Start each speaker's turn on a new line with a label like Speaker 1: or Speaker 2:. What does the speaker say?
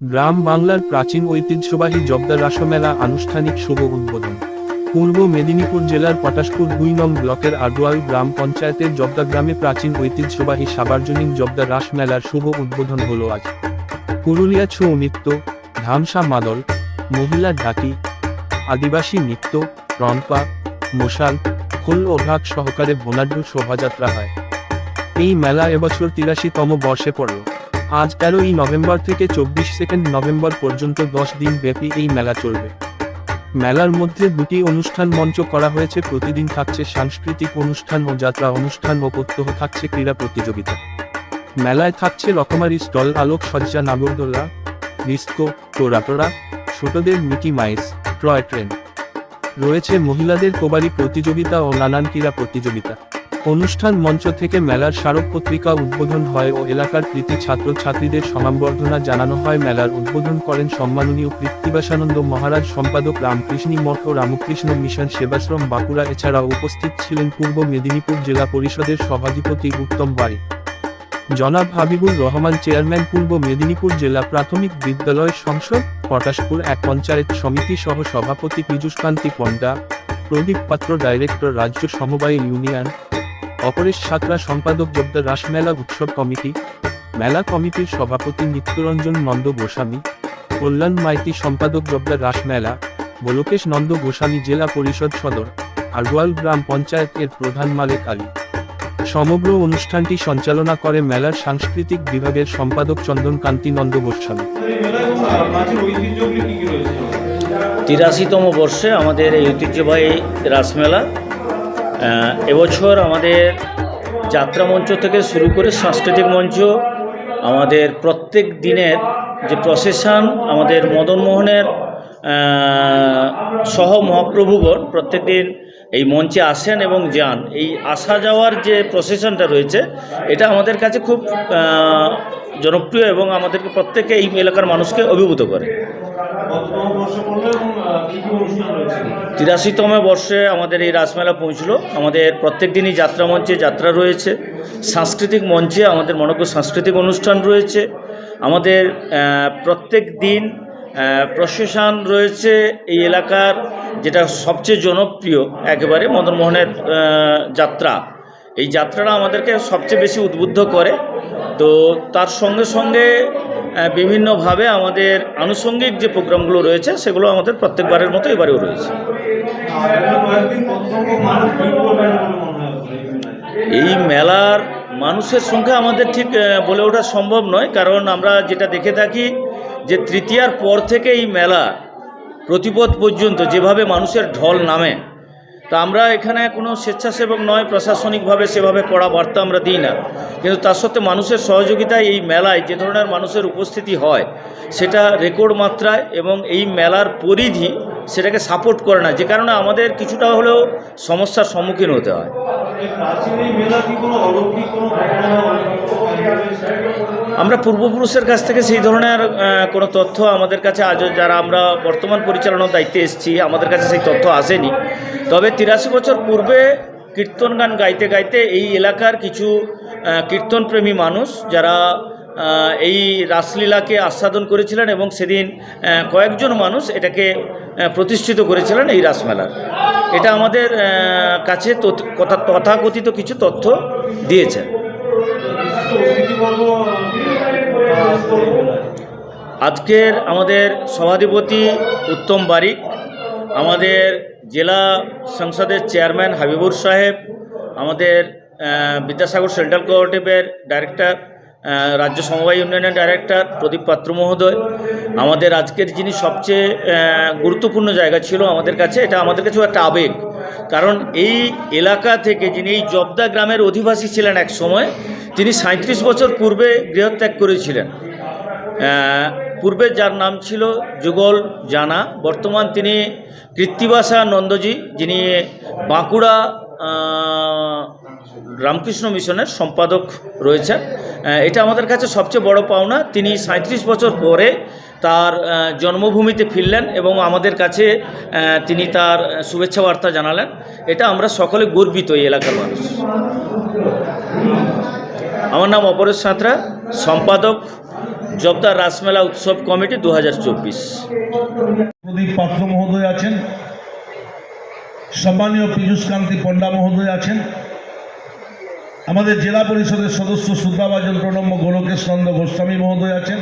Speaker 1: গ্রাম বাংলার প্রাচীন ঐতিহ্যবাহী জব্দার রাসমেলা আনুষ্ঠানিক শুভ উদ্বোধন। পূর্ব মেদিনীপুর জেলার পটাশপুর দুই নং ব্লকের আডোয়াল গ্রাম পঞ্চায়েতের জব্দা গ্রামে প্রাচীন ঐতিহ্যবাহী সাবার্জনিক জব্দা রাস মেলার শুভ উদ্বোধন হলো আজ। পুরুলিয়া ছৌ নৃত্য, ধামসা মাদল, মহিলা ঢাকি, আদিবাসী নৃত্য রনপা মশাল খোল ও ঢাক সহকারে বনাঢ্য শোভাযাত্রা হয়। এই মেলা এবছর তিরাশিতম বর্ষে পড়ল। আজ তেরোই নভেম্বর থেকে চব্বিশ সেকেন্ড নভেম্বর পর্যন্ত দশ দিন ব্যাপী এই মেলা চলবে। মেলার মধ্যে দুটি অনুষ্ঠান মঞ্চ করা হয়েছে। প্রতিদিন থাকছে সাংস্কৃতিক অনুষ্ঠান ও যাত্রা অনুষ্ঠান ও প্রত্যহ থাকছে ক্রীড়া প্রতিযোগিতা। মেলায় থাকছে রকমারি স্টল আলোক সজ্জা নাগরদোলা, ডিস্কো, টোরাটোরা, ছোটদের মিকি মাইস টয় ট্রেন। রয়েছে মহিলাদের কবাডি প্রতিযোগিতা ও নানান ক্রীড়া প্রতিযোগিতা। অনুষ্ঠান মঞ্চ থেকে মেলার স্মারক পত্রিকা উদ্বোধন হয় ও এলাকার কৃতি ছাত্রছাত্রীদের সমাবর্ধনা জানানো হয়। মেলার উদ্বোধন করেন সম্মাননীয় কৃত্তিবাসানন্দ মহারাজ, সম্পাদক রামকৃষ্ণী মঠ ও রামকৃষ্ণ মিশন সেবাশ্রম বাঁকুড়া। এছাড়া উপস্থিত ছিলেন পূর্ব মেদিনীপুর জেলা পরিষদের সভাধিপতি উত্তম বাড়ি। জনাব হাবিবুর রহমান, চেয়ারম্যান পূর্ব মেদিনীপুর জেলা প্রাথমিক বিদ্যালয় সংসদ, পটাশপুর এক পঞ্চায়েত সমিতি সহ সভাপতি পীযুষকান্তি পণ্ডা, প্রদীপ পাত্র, ডাইরেক্টর, রাজ্য সমবায় ইউনিয়ন অপরেশ সাঁতরা সম্পাদক জব্দার রাসমেলা উৎসব কমিটি, মেলা কমিটির সভাপতি নিত্যরঞ্জন নন্দ গোস্বামী, কল্যাণ মাইতি সম্পাদক জব্দার রাসমেলা বলোকেশ নন্দ গোস্বামী জেলা পরিষদ সদর আরওয়াল গ্রাম পঞ্চায়েতের প্রধান মালেক আলী। সমগ্র অনুষ্ঠানটি সঞ্চালনা করে মেলার সাংস্কৃতিক বিভাগের সম্পাদক চন্দন কান্তি নন্দ গোস্বামী।
Speaker 2: তিরাশিতম বর্ষে আমাদের এই ঐতিহ্যবাহী রাসমেলা এবছর আমাদের যাত্রা মঞ্চ থেকে শুরু করে সাংস্কৃতিক মঞ্চ, আমাদের প্রত্যেক দিনের যে প্রসেশন আমাদের মদনমোহনের সহ মহাপ্রভুগণ প্রত্যেক দিন এই মঞ্চে আসেন এবং যান। এই আসা যাওয়ার যে প্রসেশনটা রয়েছে, এটা আমাদের কাছে খুব জনপ্রিয় এবং আমাদেরকে প্রত্যেকে এই এলাকার মানুষকে অভিভূত করে। তিরাশিতম বর্ষে আমাদের এই রাসমেলা পৌঁছলো। আমাদের প্রত্যেক দিনই যাত্রা মঞ্চে যাত্রা রয়েছে। সাংস্কৃতিক মঞ্চে আমাদের মনজ্ঞ সাংস্কৃতিক অনুষ্ঠান রয়েছে। আমাদের প্রত্যেক দিন প্রসেশন রয়েছে এই এলাকার, যেটা সবচেয়ে জনপ্রিয় একেবারে মদনমোহনের যাত্রা। এই যাত্রাটা আমাদেরকে সবচেয়ে বেশি উদ্বুদ্ধ করে। তো তার সঙ্গে সঙ্গে বিভিন্নভাবে আমাদের আনুষঙ্গিক যে প্রোগ্রামগুলো রয়েছে, সেগুলো আমাদের প্রত্যেকবারের মতো এবারেও রয়েছে।
Speaker 3: এই
Speaker 2: মেলার মানুষের সংখ্যা আমাদের ঠিক বলে ওঠা সম্ভব নয়, কারণ আমরা যেটা দেখে থাকি যে তৃতীয়ার পর থেকে এই মেলা প্রতিপদ পর্যন্ত যেভাবে মানুষের ঢল নামে তা আমরা এখানে কোনো স্বেচ্ছাসেবক নয়, প্রশাসনিকভাবে সেভাবে কড়া বার্তা আমরা দিই না। কিন্তু তার সত্ত্বে মানুষের সহযোগিতায় এই মেলায় যে ধরনের মানুষের উপস্থিতি হয়, সেটা রেকর্ড মাত্রায় এবং এই মেলার পরিধি সেটাকে সাপোর্ট করে না। যে কারণে আমাদের কিছুটা হলেও সমস্যার সম্মুখীন হতে হয়। আমরা পূর্বপুরুষের কাছ থেকে সেই ধরনের কোনো তথ্য আমাদের কাছে আজ যারা আমরা বর্তমান পরিচালনার দায়িত্বে এসেছি, আমাদের কাছে সেই তথ্য আসেনি। তবে তিরাশি বছর পূর্বে কীর্তন গান গাইতে গাইতে এই এলাকার কিছু কীর্তনপ্রেমী মানুষ, যারা এই রাসলীলাকে আস্বাদন করেছিলেন এবং সেদিন কয়েকজন মানুষ এটাকে প্রতিষ্ঠিত করেছিলেন এই রাসমেলার এটা আমাদের কাছে কথা, তথাকথিত কিছু তথ্য দিয়েছেন। আজকের আমাদের সভাধিপতি উত্তম বারিক, আমাদের জেলা সংসদের চেয়ারম্যান হাবিবুর সাহেব, আমাদের বিদ্যাসাগর সেন্ট্রাল কোঅপারেটিভের ডাইরেক্টর রাজ্য সমবায় ইউনিয়নের ডাইরেক্টর প্রদীপ পাত্র মহোদয়। আমাদের আজকের যিনি সবচেয়ে গুরুত্বপূর্ণ জায়গা ছিল আমাদের কাছে, এটা আমাদের কাছেও একটা আবেগ। কারণ এই এলাকা থেকে যিনি এই জবদা গ্রামের অধিবাসী ছিলেন এক সময়, তিনি সাঁত্রিশ বছর পূর্বে গৃহত্যাগ করেছিলেন। পূর্বে যার নাম ছিল যুগল জানা, বর্তমান তিনি কৃত্তিবাসা নন্দজি, যিনি বাঁকুড়া রামকৃষ্ণ মিশনের সম্পাদক রয়েছেন। এটা আমাদের কাছে সবচেয়ে বড় পাওনা। তিনি সাঁত্রিশ বছর পরে তার জন্মভূমিতে ফিরলেন এবং আমাদের কাছে তিনি তার শুভেচ্ছা বার্তা জানালেন। এটা আমরা সকলে গর্বিত এই এলাকার মানুষ। আমার নাম অপরেশ সাঁতরা, সম্পাদক, জবদার রাসমেলা উৎসব কমিটি দু হাজার চব্বিশ
Speaker 4: পাত্র মহোদয় আছেন। সম্মানীয় পীযূষ কান্তি পণ্ডা মহোদয় আছেন। আমাদের জেলা পরিষদের সদস্য সুদ্রাবাজন প্রণম্য গোলকেশ নন্দ গোস্বামী মহোদয় আছেন।